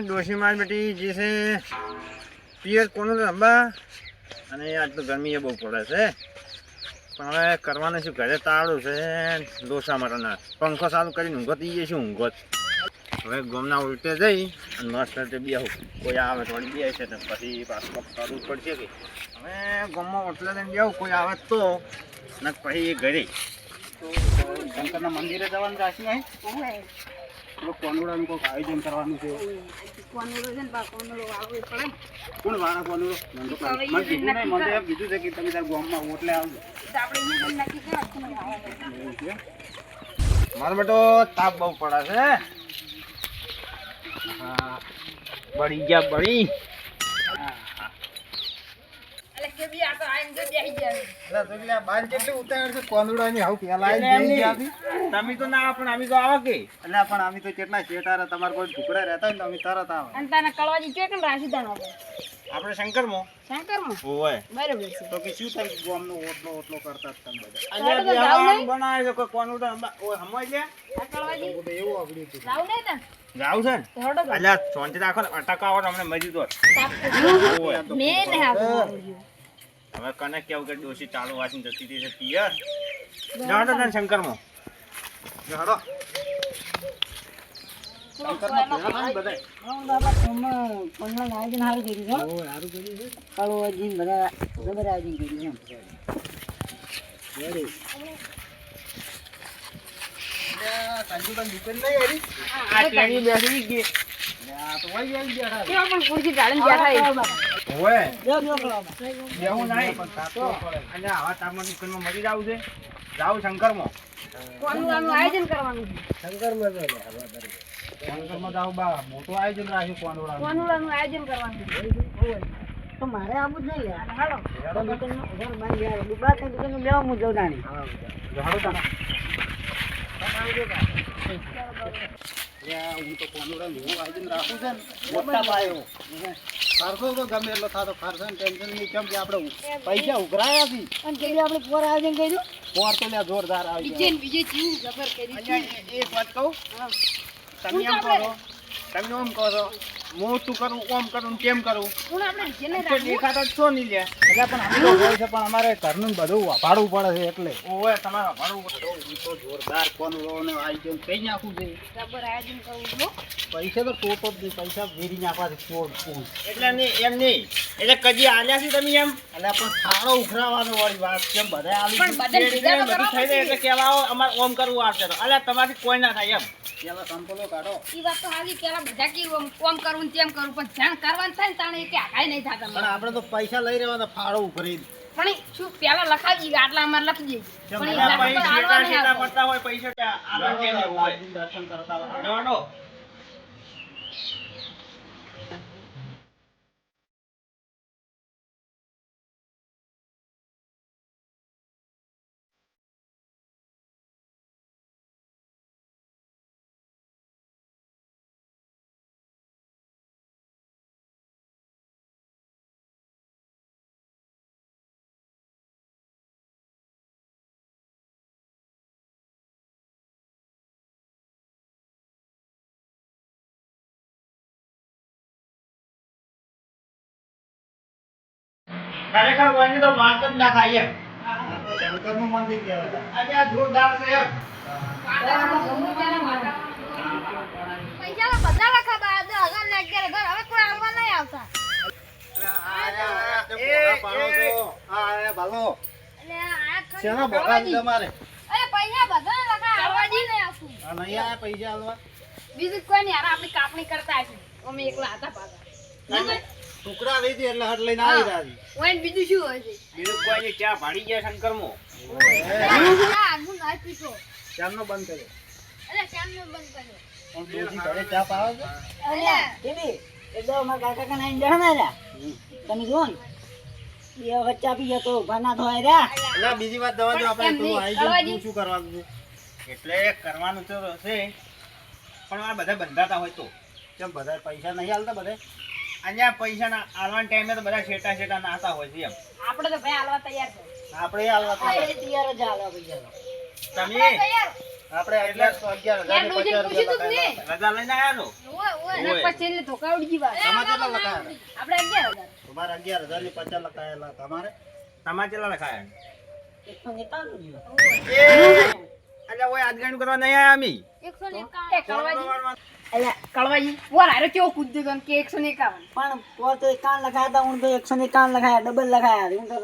ડોશી માર બેટી, જે છે, પિયર કોનું રંબા અને આજ તો ગરમી એ બહુ પડે છે. પણ હવે કરવાનું શું ઘરે તાળું છે, ડોસા મારાના પંખો ચાલુ કરીને ઊંઘો થઈ જઈશું ઊંઘો? હવે ગમના ઉલટે જઈ અને મસ્ત રીતે બેહું. કોઈ આવે તો બે છે, તો પછી પાછું કરવું પડશે કે. હવે ગમમાં ઓટલે લઈને બેહું, કોઈ આવે તો. ને પછી ઘરે. શંકરના મંદિરે જવાનું જશે નહીં કોનુડાનું કોઈક આયોજન કરવાનું છે. કોણ વાળા કોનોડો? મને કીધું નહીં મને એમ કીધું છે કે તમે તારા ગામમાં ઓટલે આવજો. મારો બેટો તાપ બહુ પડે છે. હા બળી ગયા બળી. એટલે તો પેલા બાર કેટલી ઉતાવળ છે કોનુડાની આવું પેલા એટલે આવીને એમ બેસી નહીં. ગયા તમે તો ના પણ અમે તો આવા કે. એટલે પણ અમે તો કેટલા શેઠારા તમારે કોઈ ઢુકડા રહેતા ને અમે તરત આવે. આપણે શંકરમાં? ઓય તો કે શું તમે ગામનો ઓટલો ઓટલો કરતા તમે બધા? બનાવે છે કોઈ કોનું ઓય લે તો એવું છે ને? અલ્યા શાંતિ રાખો ને અટક અમને મજી દો ઓય હવે કને કેવું કે ડોસી ચાલુ વાસીને જતી હતી પિયર? જાઓ તો તને શંકરમાં. જો હળો શંકરમાં ભેગા થાય ને બધાય. એટલે સંજુબેન દુકાન નહીં એરી? આ ટેણી બેસી ગઈ. જાવ શંકરમાં. આયોજન કરવાનું લે, બરાબર. તો બા મોટું આયોજન રાખ્યું કોનુડાનું. કોનુડાનું આયોજન કરવાનું તો મારે આવું જ નહીં યાર. હાલો. તો. ઘર બાંધી યાર દુબળા થઈ દુકાન લેવા હું જઉં નાની. હું તો કોનુડાનું એવું આયોજન રાખું છે ને, મોટા પાયે. ખર્ચો તો ગમે એટલો થાતો ખર્ચો ને ટેન્શન નહીં કેમ કે આપણે પૈસા ઉઘરાયા છે અને પેલી આપણે પોર આયોજન કર્યું પોર તો લ્યા જોરદાર આવી બીજે બીજે ચીવું જબર કરી એક વાત કહું તમે એમ કરો તમે ઓમ કરો મોટું કરું ઓમ કરું કેમ કરું? હું આપણે જેને તો દેખાતા જ છો નહીં લે. એટલે પણ અમે તો હોય છે પણ અમારે ઘરનું બધું વાભાડવું પડે છે એટલે. ઓય તમારે ભાડું પડે. તો જોરદાર કોનુડાનું આયોજન કઈ નાખું છે જબર આયોજન કરવું છું પૈસા તો ટોટો જ નહીં પૈસા વેરી નાખવા છે ચોર ફૂલ એટલે નહીં એમ નહીં. એટલે કદી આલ્યા છે તમે એમ? એટલે પણ થાળો ઉખરાવાનો વાળી વાત કેમ બધા આલી પણ બધા બીજા તો બધું થઈ જાય એટલે કેવા આવો અમારે ઓમ કરવું આવશે તો. અલ્યા તમારી કોઈ ના થાય એમ. પેલા સંપલો કાઢો. ઈ વાત તો હાલી પેલા બધા આમ કોમ કરવું ને તેમ કરવું પણ જાણ કરવાનું થાય ને તાણે કે આગાય નહીં થતા પણ. આપણે તો પૈસા લઈ રહેવાના ફાળો ઉભરી પણ શું પેલા લખાવી આટલા અમારે લખી દઈએ પણ પૈસા. પડતા હોય પૈસા? દર્શન કરતા હોય ખરેખર કોઈને તો માર્ક જ ના એમ. શંકરનું મંદિર કહેવાય. આજે આ જોરદાર છે પૈસા બધા લખાતા હતા, હજાર ને અગિયાર હવે કોઈ આવવા નહીં આવતા. હા એ ભાલો. એટલે આ ખરી શેના આવવા ભોગા દી. તમારે? અરે પૈસા બધા લખા આવવા દી નહીં આવતું. આ નહીં આયા પૈસા બીજું કોઈ નહીં આપણી કાપણી કરતા છે અમે એકલા હતા પાછા. ટુકડા રહી હતી એટલે હટ લઈને આવી રહ્યા ઓય બીજું શું હોય છે? બીજું કોઈ ની ચા ભાડી ગયા શંકરમાં આ હું. ના પીતો. ચારનો બંધ કર્યો. એટલે ચાંદલો બંધ કર્યો. પણ ઘરે ચા પાવે છે? એટલે કેવી એકદમ અમારા કાકા રહ્યા તમે જુઓ ને. બે વખત ચા પી ગયા તો ઊભા ના રહ્યા. એટલે બીજી વાત દવા જો આપણે શું કરવાનું છે? એટલે કરવાનું તો છે પણ આ બધા બંધાતા હોય તો. કેમ બધા પૈસા નહીં હાલતા બધા? અહીંયા પૈસા ના આલવાના ટાઈમે તો બધા છેટા છેટા નાતા હોય છે એમ. આપણે તો ભાઈ આલવા તૈયાર છે. આપણે આલવા તૈયાર. જ હાલો પૈસા તમે? આપણે રૂપિયા. ને. રજા લઈને આવ્યા છો? ઓય, પછી એટલે ધોકા ઉડી ગઈ વાત. તમારે કેટલા લખાયા? આપણે અગિયાર હજાર. તમારે અગિયાર હજાર ને પચાસ લખાયેલા તમારે? તમારે કેટલા લખાયા. એટલે ઓય આજગાંઠ કરવા નહીં આયા અમી. કળવાજી. કળવાજી. હારે કેવો કૂદ્યો તો કે એકસો ને એકાવન. પણ પોર તો એકાવન લખાયા હતા હું તો એકસો ને એકાવન લખાયા ડબલ લખાયા હું તો.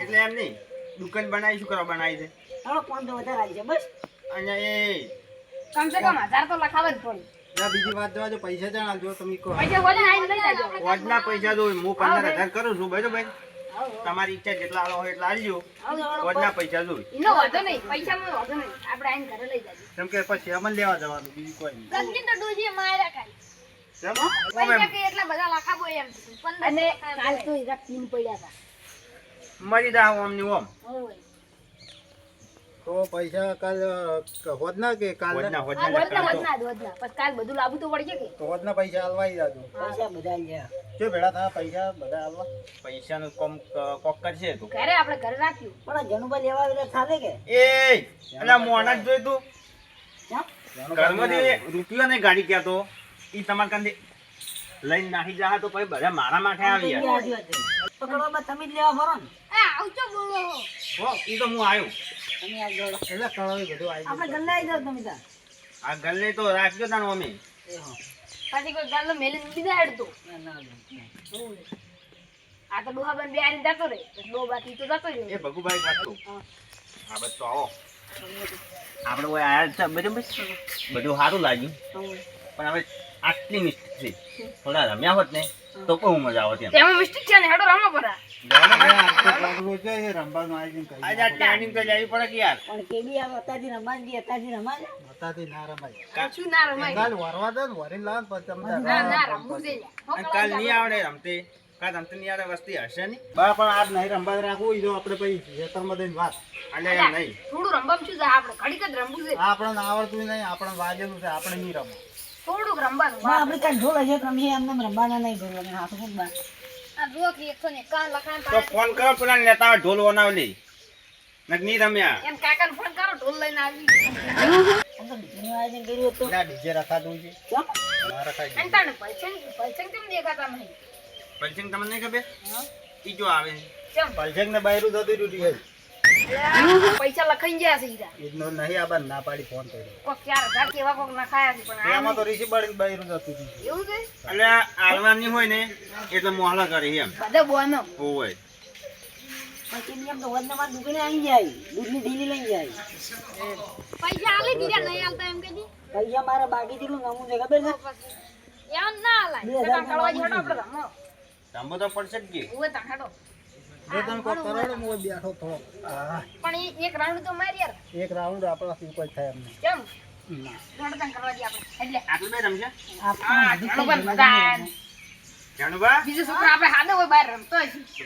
એટલે એમ નહીં દુકાન બનાવી શું કરવા બનાવી છે ચાલો ફોન તો વધારે આવી છે બસ અને એ કમસે કમ હજાર તો લખાવે જ પડે. ના, બીજી વાત જોવા જો પૈસા જણા જો તમે કહો પૈસા હોય ને લઈ જાજો. વોટના પૈસા જો હું પંદર હજાર કરું છું બરોબર તમારી ઈચ્છા જેટલા આલો હોય એટલા આલજો. વોટના પૈસા જોઈ. એનો વાંધો નહીં પૈસામાં વાંધો નહીં. આપણે આઈને ઘરે લઈ જાજો. કેમ કે પછી અમલ લેવા જવાનું બીજું કોઈ નહીં. ગંજી તો ડોશીએ માર્યા ખાલી. પૈસા કે એટલા બધા લખાવો એમ. અને કાલ તો હીરા તીન પડ્યા હતા. મરી જાવ ઓમ. ની ઓમ. તો પૈસા કાલ હોત ના કે કાલ હોદના હોદના હોદના હોદના પછી કાલ બધું લાવવું તો પડશે કે? તો હોદના પૈસા હાલવાઈ જાજો પૈસા બધા ગયા જો ભેળા થયા પૈસા બધા હાલવા? પૈસાનું કોમ ક- કોક કરશે તું. ઘરે આપણે ઘરે રાખ્યું. પણ જનુબા લેવા આવેલા થાલે કે? એ એટલે મોણા જ જોઈ તું? ઘરમાંથી રૂપિયો ને ગાડી ક્યાં તો ઈ તમારે કાંદે લઈને નાખી જા તો પછી બધા મારા માથે આવી તો યાર. સાચી વાત છે. તો કડવા તમે જ લેવા ફરો ને. એ આવજો બોલો. હો ઈ તો હું આવ્યો તમે આ જોડો એટલે કળાવી બધું આવી આપણે ગલ્લા જાવ તમે ત્યાં. આ ગલ્લે તો રાખજો તાણ અમે. એ પાછી કોઈ ગાલો મેલીને બીજા હેડતો. ના, ના, ના. આ તો ડોહાબેન બે હારી જતો રે ડો બાકી તો જતો એ રહ્યો ભગુભાઈ પાછું હા. બસ તો આવો. આપણે ઓય આયા છે બરાબર? બધું સારું લાગ્યું. પણ હવે આટલી મિસ્ટેક છે. થોડા રમ્યા હોત ને તો બહુ મજા આવત એમ. તેમાં મિસ્ટેક છે ને હેડો રમો પરા. રંબાનું આયોજન કરી આજે આ ટ્રેનિંગ તો લેવી પડે કે યાર. પણ કેબી આ અત્યારથી રમાજ અત્યારથી ના? રમાય. કશું કાલ વરવા દે ને વરી લાવ ને પછી તમને ના ના રમવું છે યાર. કાલ નહીં આવડે રમતે. કાલ રમતે નહીં વસ્તી હશે નહીં. પણ આજ નહીં રંબા રાખવું ઈ તો આપણે પછી ખેતરમાં દઈને વાત. એટલે એમ નહીં. થોડું રમવા શું છે? આપણે ઘડીક જ રમવું છે. આ આવડતું નહીં આપણને વાગેલું છે આપણે નહીં રમવું. થોડુંક રમવાનું બા, આપણે કાંઈ ઢોલ હશે રમીએ અમે એમને રમવાના નહીં ભરવાના હાથું બા આ જુઓ કે એકસો ને એકાવન લખાણ તો ફોન કરો પેલા નેતા ઢોલ બનાવલી. નક નહીં રમ્યા. એમ કાકાને ફોન કરો ઢોલ લઈને આવી. આમ તો બીજું આયોજન કર્યું હતું. ના ડીજે રખાતું છે. અને પૈસા કેમ દેખાતા નહીં? પલસિંગ તમને નહીં ખબર? ઈ જો આવે કેમ? પલસેક ને બાયરું દોધી તૂટી ગઈ પૈસા લખાઈ ગયા છે ઈરા. ઈનો નહીં આ ના પાડી ફોન કર્યો. કોક ચાર હજાર કેવા કોક નખાયા છે પણ આમાં તો રીસી બાળી બાયરું થતું હતું. એવું છે? એટલે આલવાની હોય ને એટલે મોહલા કરી એમ. બધા બોનો હોય. પછી બી તો વદનામાં દુકાને આવી જાય. દૂધની થેલી લઈ જાય. પૈસા આલી દીધા નહીં આલતા એમ કહેતી પૈસા મારા બાકી જેટલું નમું છે ખબર છે? એમ ના આલાય. આપણે તો પડશે જ કે. જો તમે કોઈ કરો ને બેઠો થોડો પણ એક રાઉન્ડ તો મારી યાર એક રાઉન્ડ આપણાથી કોઈ થાય એમ કેમ? ના. કરવા દે આપણે. એટલે આટલું બે રમશે? આ જાણો ભાઈ મજા આવે ને. જાણુબા બીજું છોકરા આપણે હાથે હોય બહાર રમતો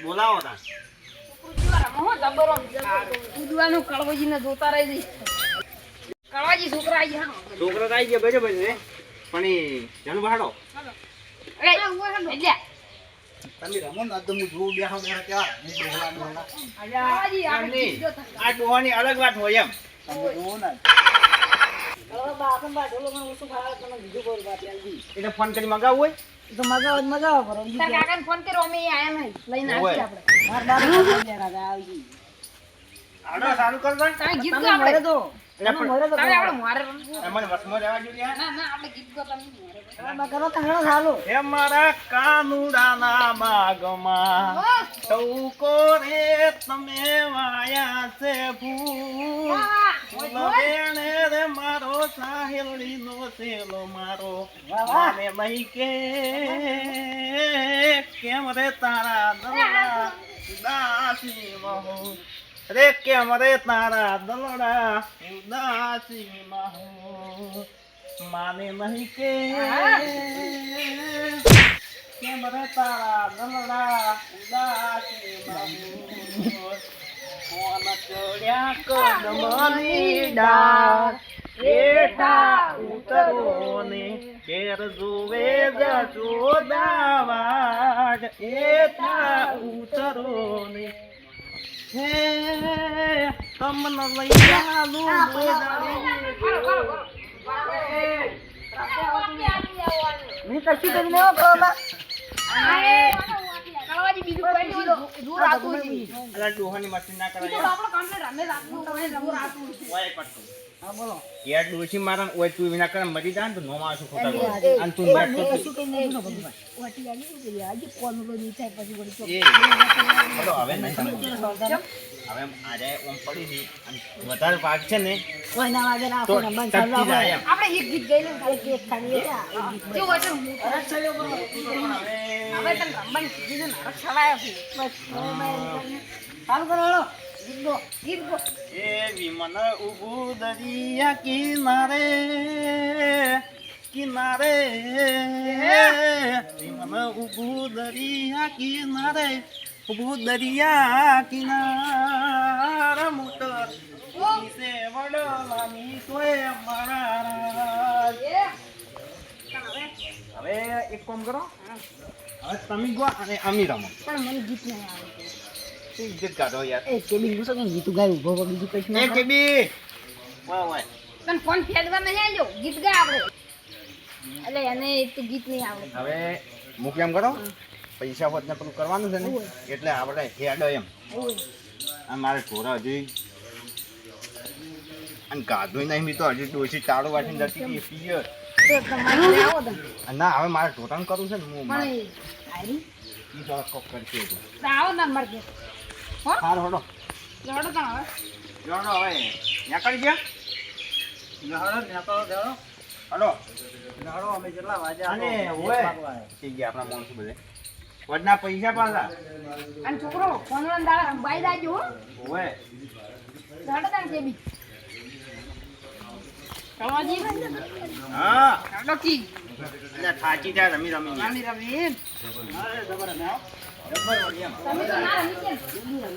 બોલાવો તા છોકરું કેવા રમો હો જબરો કૂદવાનું કળવાજીને જોતા રહી જઈ કળવાજી છોકરા આવી ગયા છોકરો આવી ગયા બરાબર છે પણ એ જાણુબા હાડો. એટલે તમે રમો ને તો હું જોઉં. આ ડોહાની અલગ વાત હોય એમ. તમે જોવો ને. આવી એટલે ફોન કરી મગાવવું હોય? એ તો મજા આવે મજા આવે કરો? કાકાને ફોન કર્યો અમે આયા નહીં. લઈને હોય. આપણે. મારા હતા, આવી ગઈ. સારું ગીત આપણે. તો. મરે. ના ના કાનુડાના બાગમાં ટૌકો રે તમે વાયા છે ફૂલ લવેણે રે મારો સાહેલડીનો સેલો મારો. મારે મહી કે કેમ રે તારા દાસી ઉદાસી મહુ રે કેમ રે તારા દલડા ઉદાસી માહો માને નહીં કે કેમ રે તારા દલડા ઉદાસી મહુ કોણ ચડ્યા કદમની ડાળ? બેઠા ઉતરો ને ઘેર જુએ જશોદાવાડ એઠા ઉતરો ને હે તમને લઈ બરો. મેં કશું કરી લેવો ડોહાની ના કરાય. આપણો રમે રાખવું, તમે એક બોલો યાર ડોશી મારા ઓય તું વિના કરે મરી જા તો નો મારશું ખોટા ખોટા. અને તું બેઠ તો શું તું- નહીં લેવું ભગવાન વાટી આલી શું આજે કોનું તો નહીં થાય પછી બોલ તો ચલો હવે નહીં હવે આજે ઓમ પડી ની અને વધારે ભાગ છે ને કોઈના વાગે ના તો આખો નંબર ટકી આપણે એક ગીત ગઈ લઈએ. ખાલી કેક ખાલી કેવું હોય છે? હું હવે તને રમવાની કીધું ને, છવાયો છે. બસ ચાલુ કરો. ગીત. ગીત. એ વિમન ઉભું દરિયા કિનારે કિનારે. વિમન ઉભું દરિયા કિનારે ઉભું દરિયા કિનારે મોટર. વડલાની તોય મારા હવે હવે એક કામ કરો. હવે તમે ગો અને અમી રમો પણ મને ગીત નહીં આવડતું. શું ઇજ્જત કાઢો યાર એ કેબી ગુસ્સો કે ગીતું ગાયું? ઊભો ઊભો બીજું કશું ના એ કેબી! વાહ વાહ. તને ફોન ફેરવા નહીં આવજો ગીત ગાય આપણે એટલે એને તો ગીત નહીં આવડે. હવે હું કેમ કરો. પૈસા હોત ને પેલું કરવાનું છે ને એટલે આપણે હેડો એમ. આ મારે ઢોરા હજી. અને ગાધું નહીં મી તો હજી ડોસી ચાળો વાટીને જતી. અને ના હવે મારે ઢોરાનું કરવું છે ને હું એ. તો આવો ને મારે ઘેર. હો હાર હડો લડો તને હવે જોડો હવે. નીકળી ગયા? નહાડો ને નહાડો દેડો. હડો નહાડો અમે કેટલા વાગ્યા અને તો ઓય થઈ ગયા આપણા માણસો બધે. વડના પૈસા પાછા. અને છોકરો ફોન દાળ બાઈ દાજો હો. ઓય લડો જે. બી હા. લડો કી. એટલે થાચી જાય રમી રમી. રામી રમી. જબર તમે તો ના